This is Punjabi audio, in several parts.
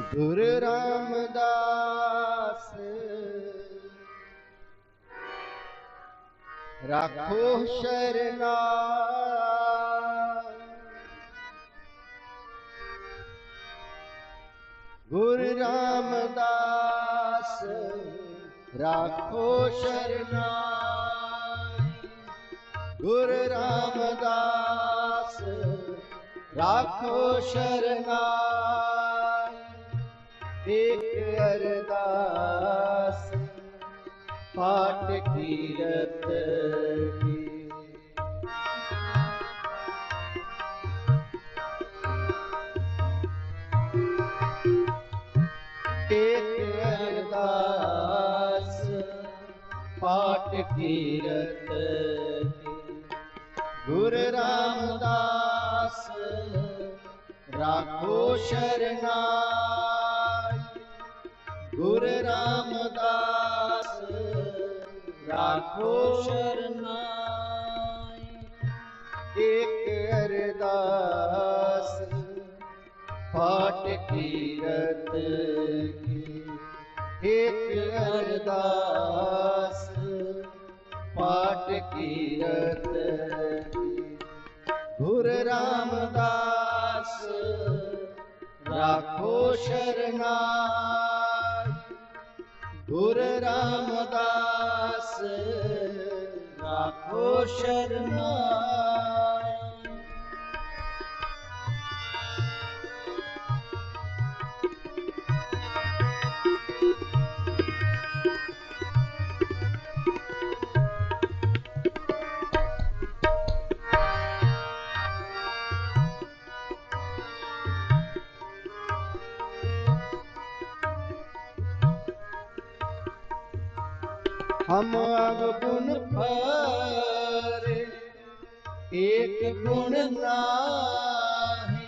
ਗੁਰ ਰਾਮਦਾਸ। ਰਾਖੋ ਸ਼ਰਨਾ ਗੁਰ ਰਾਮਦਾਸ ਰਾਖੋ ਸ਼ਰਨਾ ਗੁਰ ਰਾਮਦਾਸ ਰਾਖੋ ਸ਼ਰਨਾ ਇੱਕ ਅਰਦਾਸ ਪਾਟ ਕੀਰਤ ਕੀ ਇੱਕ ਅਰਦਾਸ ਪਾਟ ਕੀਰਤ ਗੁਰ ਰਾਮਦਾਸ ਰਾਖੋ ਸ਼ਰਨਾ ਗੁਰ ਰਾਮਦਾਸ, ਰਾਖੋ ਸ਼ਰਨਾਈ। ਇੱਕ ਅਰਦਾਸ ਪਾਟ ਕੀਰਤ ਕੀ। ਇੱਕ ਅਰਦਾਸ ਪਾਟ ਕੀਰਤ ਕੀ। ਗੁਰ ਰਾਮਦਾਸ, ਰਾਖੋ ਸ਼ਰਨਾਈ। ਗੁਰ ਰਾਮਦਾਸ ਰਾਖੋ ਸ਼ਰਮਾ। हम अब गुण पर एक गुण नाही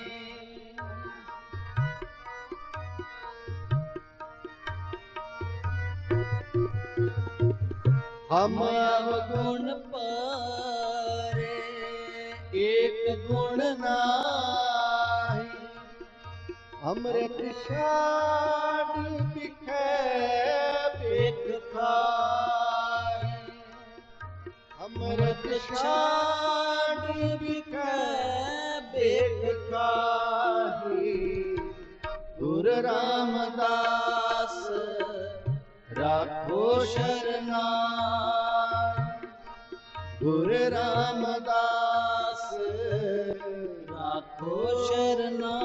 हम अब गुण पर एक गुण नाही अमृत श्याम ਅੰਮ੍ਰਿਤ ਛਾੜ ਬਿਕੈ ਬੇਕਾਹੀ ਗੁਰ ਰਾਮਦਾਸ ਰਾਖੋ ਸ਼ਰਨਾ ਗੁਰ ਰਾਮਦਾਸ ਰਾਖੋ ਸ਼ਰਨਾ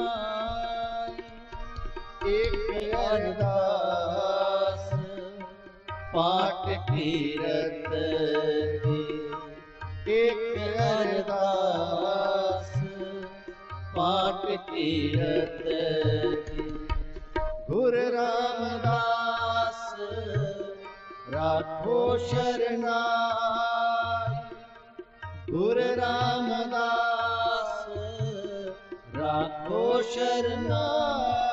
ਇੱਕ ਅਰਦਾਸ ਪਾਠ ਕੀਰਤ ਇੱਕ ਅਰਦਾਸ ਪਾਟ ਕੀਰਤ। ਗੁਰ ਰਾਮਦਾਸ ਰਾਖੋ ਸ਼ਰਨਾਈ। ਗੁਰ ਰਾਮਦਾਸ ਰਾਖੋ ਸ਼ਰਨਾਈ।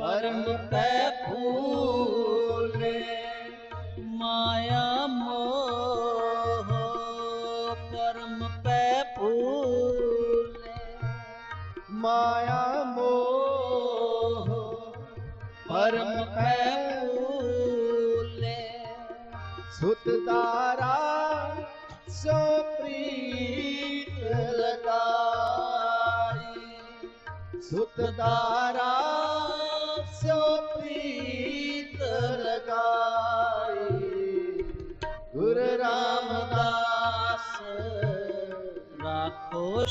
ਪਰਮ ਪੈ ਫੂਲੇ ਮਾਇਆ ਮੋਹ ਪਰਮ ਪੈ ਫੂਲੇ ਮਾਇਆ ਮੋਹ ਪਰਮ ਪੈ ਫੂਲੇ ਸੁਤ ਤਾਰਾ ਸੋ ਪ੍ਰੀਤ ਲਗਾਈ ਸੁਤ ਤਾਰਾ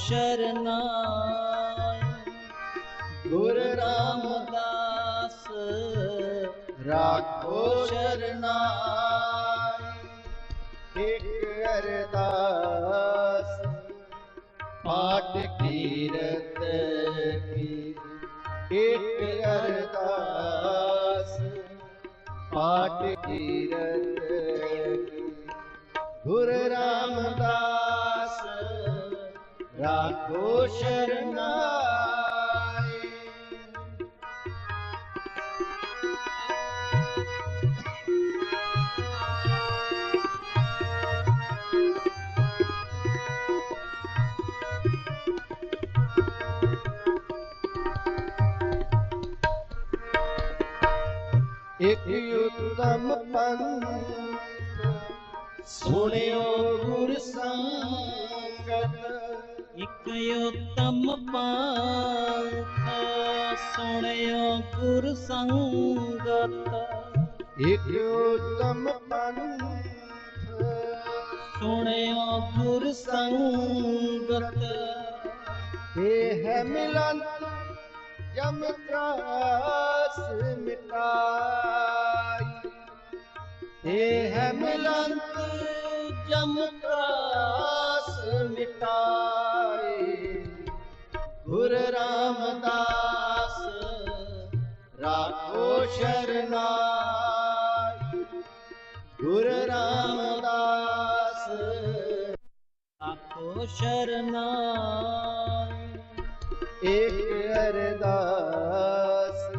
ਸ਼ਰਨਾਈ। ਗੁਰ ਰਾਮਦਾਸ ਰਾਖੋ ਸ਼ਰਨਾਈ। ਇੱਕ ਅਰਦਾਸ ਪਾਟ ਕੀਰਤ ਕੀ। ਇੱਕ ਅਰਦਾਸ ਪਾਟ ਕੀਰਤ ਗੁਰ ਰਾਮਦਾਸ ਰਾਖੋ ਸ਼ਰਨਾਈ ਇਕ ਉਤਮ ਪੰਥ ਸੁਣਿਓ ਗੁਰ ਸੰਗਤ ਉਤਮ ਪੰਥ ਸੁਣਿਓ ਗੁਰ ਸੰਗਤ ਇਕ ਉਤਮ ਪੰਥ। ਸੁਣਿਓ ਗੁਰ ਸੰਗਤ ਇਹ ਹੈ ਮਿਲਨ ਜਮ ਤਰਾਸ ਮਿਟਾਈ। ਇਹ ਹੈ ਮਿਲਨ ਜਮ ਤਰਾਸ ਮਿਟਾਈ। ਰਾਮਦਾਸ। ਰਾਖੋ ਸ਼ਰਨਾਈ। ਗੁਰ ਰਾਮਦਾਸ। ਰਾਖੋ ਸ਼ਰਨਾਈ। ਇੱਕ ਅਰਦਾਸ।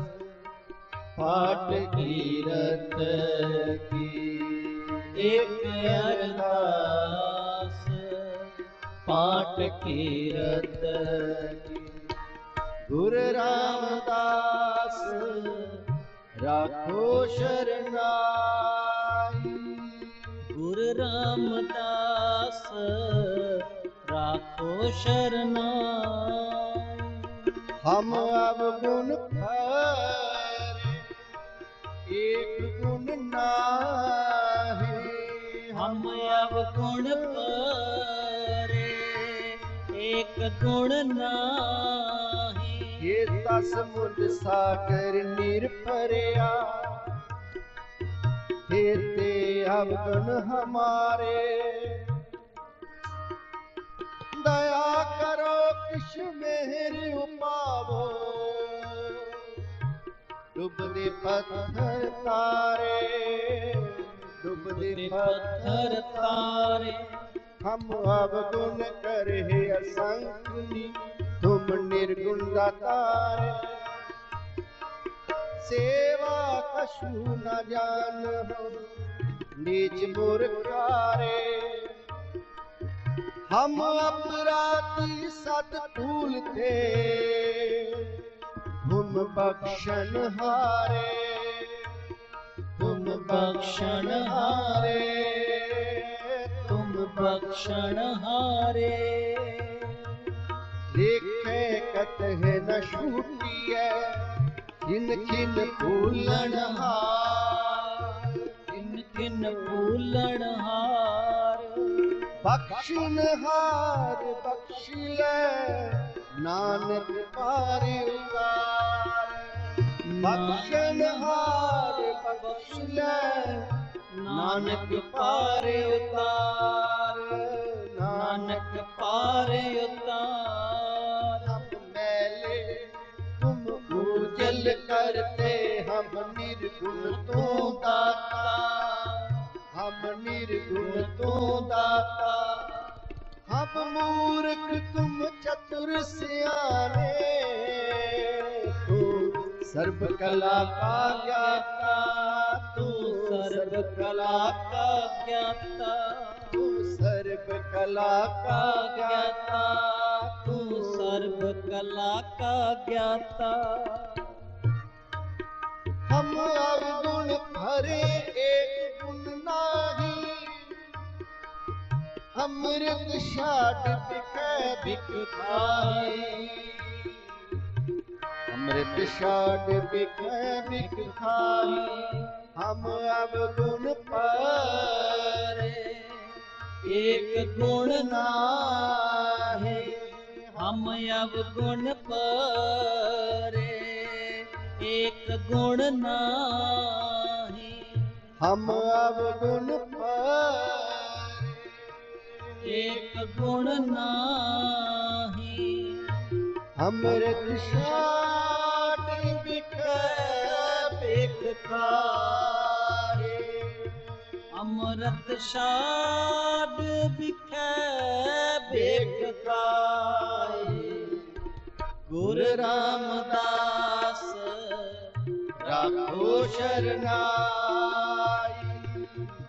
ਪਾਠ ਕੀਰਤ ਕੀ। ਇਕ ਅਰਦਾਸ। ਪਾਠ ਕੀਰਤ ਰਾਮਦਾਸ। ਰਾਖੋ ਸ਼ਰਨਾਈ। ਗੁਰ ਰਾਮਦਾਸ, ਰਾਖੋ ਸ਼ਰਨਾਈ। ਹਮ ਅਬ ਗੁਣ ਭਰੇ ਏਕ ਗੁਣ ਨਾਹੀ। ਹਮ ਅਬ ਗੁਣ ਪਰੇ ਏਕ ਗੁਣ ਨਾਹੀ। ਸਮੁੰਦ ਸਾਗਰ ਨਿਰਭਰਿਆ। ਹੇਤੇ ਅਵਗਣ ਹਮਾਰੇ। ਦਇਆ ਕਰੋ ਕਿਸ਼ ਮਿਹਰ ਉਪਾਵੋ। ਡੁੱਬਦੇ ਪੱਥਰ ਤਾਰੇ। ਡੁੱਬਦੇ ਪੱਥਰ ਤਾਰੇ। ਹਮ ਅਵਗੁਣ ਕਰਹਿ ਅਸੰਖ ਨੀ। નિર્ગુણ દાતાર સેવા કશું ન જાન નીચ મુરકારે હમ અપરાધી સત ભૂલ થે તુમ બક્ષણ હારે તુમ બક્ષણ હારે તુમ બક્ષણ હારે ਬਖਸ਼ਣ ਹਾਰੇ ਲਿਖੇ ਕਤਹਿ ਨ ਛੂਟੀਐ ਜਿਨ ਖਿਨ ਭੂਲਣ ਹਾਰ ਕਿਨ ਕਿਨ ਭੂਲਣ ਹਾਰ। ਬਖਸ਼ਣ ਹਾਰ ਬਖਸ਼ ਲੈ, ਨਾਨਕ ਪਾਰ ਉਤਾਰ ਬਖਸ਼ਣ ਹਾਰ ਬਖਸ਼ ਲੈ, ਨਾਨਕ ਪਾਰ ਉਤਾਰ। ਨਾਨਕ ਪਾਰ ਉਤਾਰ। निर्गुण तू दाता। हम निर्गुण तू दाता। हम मूर्ख तुम चतुर सियाने तू सर्व कला का ज्ञाता। तू सर्व कला का ज्ञाता। तू सर्व कला का ज्ञाता। तू सर्व कला का ज्ञाता। ਹਮ ਗੁਣ ਨਾਹੀ। ਅੰਮ੍ਰਿਤ ਛਾਟ ਟਿਕੈ ਬਿਖਾਈ ਅੰਮ੍ਰਿਤ ਛਾਟ ਬਿਖੈ ਬਿਖਾਈ ਹਮ ਅਵਗੁਣ ਭਰੇ ਏਕ ਗੁਣ ਨਾਹੀ, ਹਮ ਅਵਗੁਣ ਪਰ। ਏਕ ਗੁਣ ਨਾਹੀ ਹਮ ਅਵਗੁਣ ਪਾਰੇ ਏਕ ਗੁਣ ਨਾਹੀ ਹਮਰ ਕਿਸ਼ਾਟ ਵਿਖੇ ਬਿਖਾਰੇ ਅਮਰਤ ਸ਼ਾਦ ਵਿਖੇ ਬਿਖਾਰੇ ਗੁਰ ਰਾਮਦਾਸ ਰਾਖੋ ਸ਼ਰਨਾਈ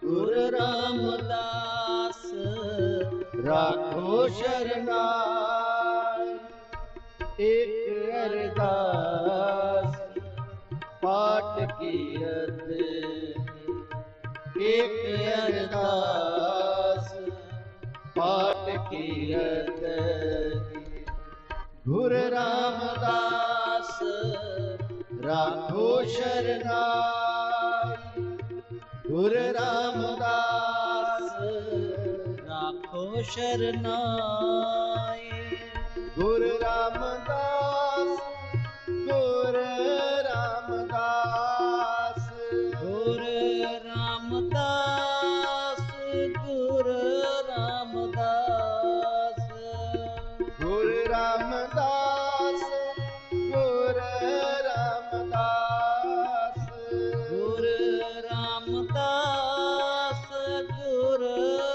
ਗੁਰ ਰਾਮਦਾਸ ਰਾਖੋ ਸ਼ਰਨਾਈ ਇੱਕ ਅਰਦਾਸ ਪਾਠ ਕੀਰਤ ਇੱਕ ਅਰਦਾਸ ਸ਼ਰਨਾਈ। ਗੁਰ ਰਾਮਦਾਸ ਰਾਖੋ ਸ਼ਰਨਾਈ। ਗੁਰ ਰਾਮਦਾਸ ਗੁਰ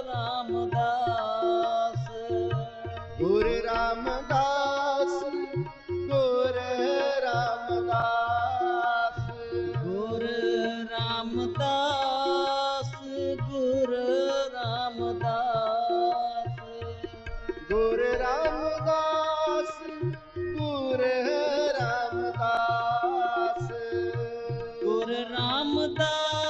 ਰਾਮਦਾਸ। ਗੁਰ ਰਾਮਦਾਸ ਗੁਰ ਰਾਮਦਾਸ। ਗੁਰ ਰਾਮਦਾਸ ਗੁਰ ਰਾਮਦਾਸ। ਗੁਰ ਰਾਮਦਾਸ ਗੁਰ ਰਾਮਦਾਸ। ਗੁਰ ਰਾਮਦਾਸ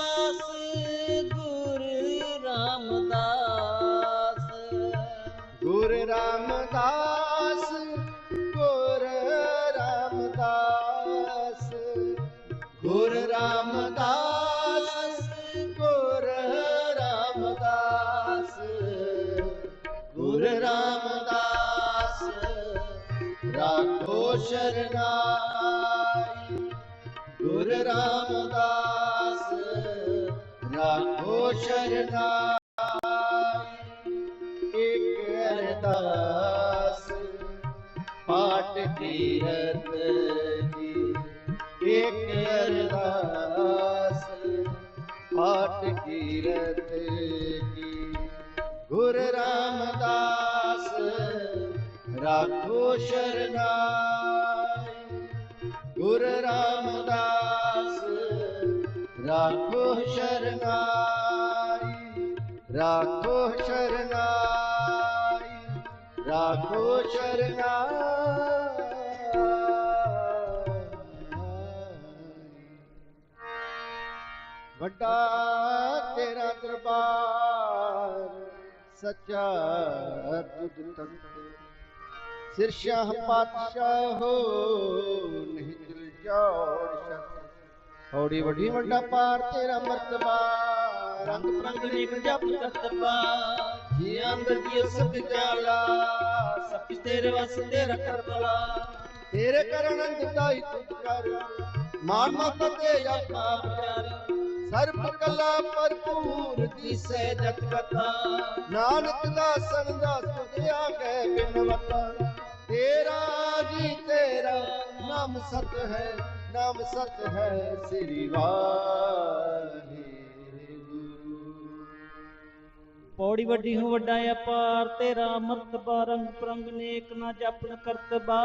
ਰਾਮਦਾਸ। ਰਾਖੋ ਸ਼ਰਨਾਈ ਇੱਕ ਅਰਦਾਸ ਪਾਠ ਕੀਰਤ ਰਾਮਦਾਸ। ਰਾਖੋ ਸ਼ਰਨਾਈ ਰਾਖੋ ਸ਼ਰਨਾਈ ਰਾਖੋ ਸ਼ਰਨਾਈ। ਵੱਡਾ ਤੇਰਾ ਦਰਬਾਰ, ਸੱਚਾ ਤੁਧ ਤਖਤ ਸਿਰ ਸ਼ਾਹ ਪਾਤਸ਼ਾਹ ਹੋ ਔੜੀ ਵੱਡੀ ਵੱਡਾ ਪਾਰ ਤੇਰਾ ਮਰਤਬਾ। ਰੰਗ ਰੰਗ ਰੇਖ ਜਪ ਕਰਤਬਾ ਜੀ ਅੰਦਰ ਦੀ ਸੁਖ ਜਾਲਾ ਸਭ ਤੇਰੇ ਵਸ ਤੇਰਾ ਕਰਤਲਾ ਤੇਰੇ ਕਰਨ ਅੰਦਾਈ ਤੁਧ ਕਰ ਮਾਨ ਮਤ ਤੇ ਆਪਾ ਵਿਚਾਰ ਸਰਬ ਕਲਾ ਭਰਪੂਰ ਦਿਸੈ ਜਤ ਕਥਾ ਨਾਨਕ ਦਾ ਸੁਧਿਆ ਗਏ ਬਿਨਵਤਾ ਤੇਰਾ ਜੀ ਤੇਰਾ ਨਾਮ ਸਤ ਹੈ। ਨਾਮ ਸਤ ਹੈ ਸ੍ਰੀ ਵਾਹਿਗੁਰੂ। ਪੌੜੀ ਵੱਡੀ ਹੋ ਵੱਡਾ ਅਪਾਰ, ਤੇਰਾ ਮਰਤਬਾ ਰੰਗ ਪ੍ਰੰਗ ਨੇਕ ਨਾ ਜਪਨ ਕਰਤਬਾ।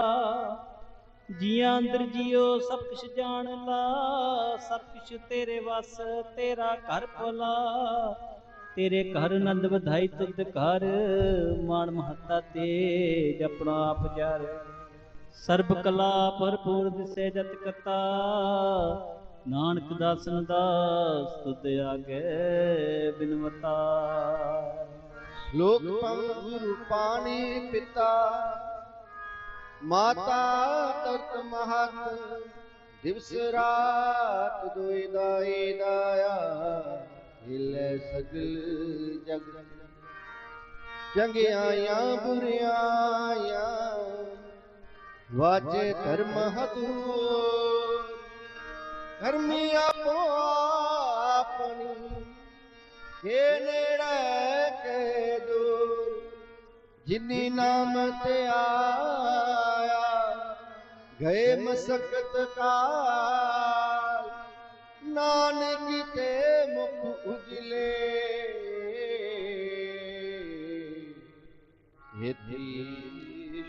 ਜੀਆਂ ਅੰਦਰ ਜਿਉ ਸਭ ਕੁਛ ਜਾਣ ਲਾ, ਸਭ ਕੁਛ ਤੇਰੇ ਵਸ, ਤੇਰਾ ਘਰ ਭਲਾ। ਤੇਰੇ ਘਰ ਆਨੰਦ ਵਧਾਈ ਤੁਧ ਘਰ ਮਾਣ ਮਹੱਤਾ ਤੇ ਜਪਣਾ ਆਪ ਜਰ। ਸਰਬ ਕਲਾ ਭਰਪੂਰ ਦਿਸੇ ਜਤ ਕਤਾ। ਨਾਨਕ ਦਾਸਨ ਦਾਸ ਤੁਧ ਆਗੇ ਬਿਨਵਤਾ। ਲੋਕ ਪੰਗ ਗੁਰੂ ਪਾਣੀ ਪਿਤਾ। ਮਾਤਾ ਤਰਤ ਮਹਤ, ਦਿਵਸ ਰਾਤ ਦੋਇ ਦਾਈ ਦਾਇਆ ਹਿਲੇ ਸਗਲ ਜਗ। ਚੰਗਿਆਈਆਂ, ਬੁਰਿਆਈਆਂ ਵਾਜੇ ਧਰਮ ਹਦੂਰ ਧਰਮੀ ਆਪੋ ਆਪਣੀ, ਕੇ ਨੇੜੇ ਕੇ ਦੂਰ। ਜਿਨੀ ਨਾਮ ਤੇ ਆਇਆ, ਗਏ ਮਸਕਤ ਕਾਲ। ਨਾਨਕ ਤੇ ਮੁਖ ਉਜਲੇ। ਇਤੀ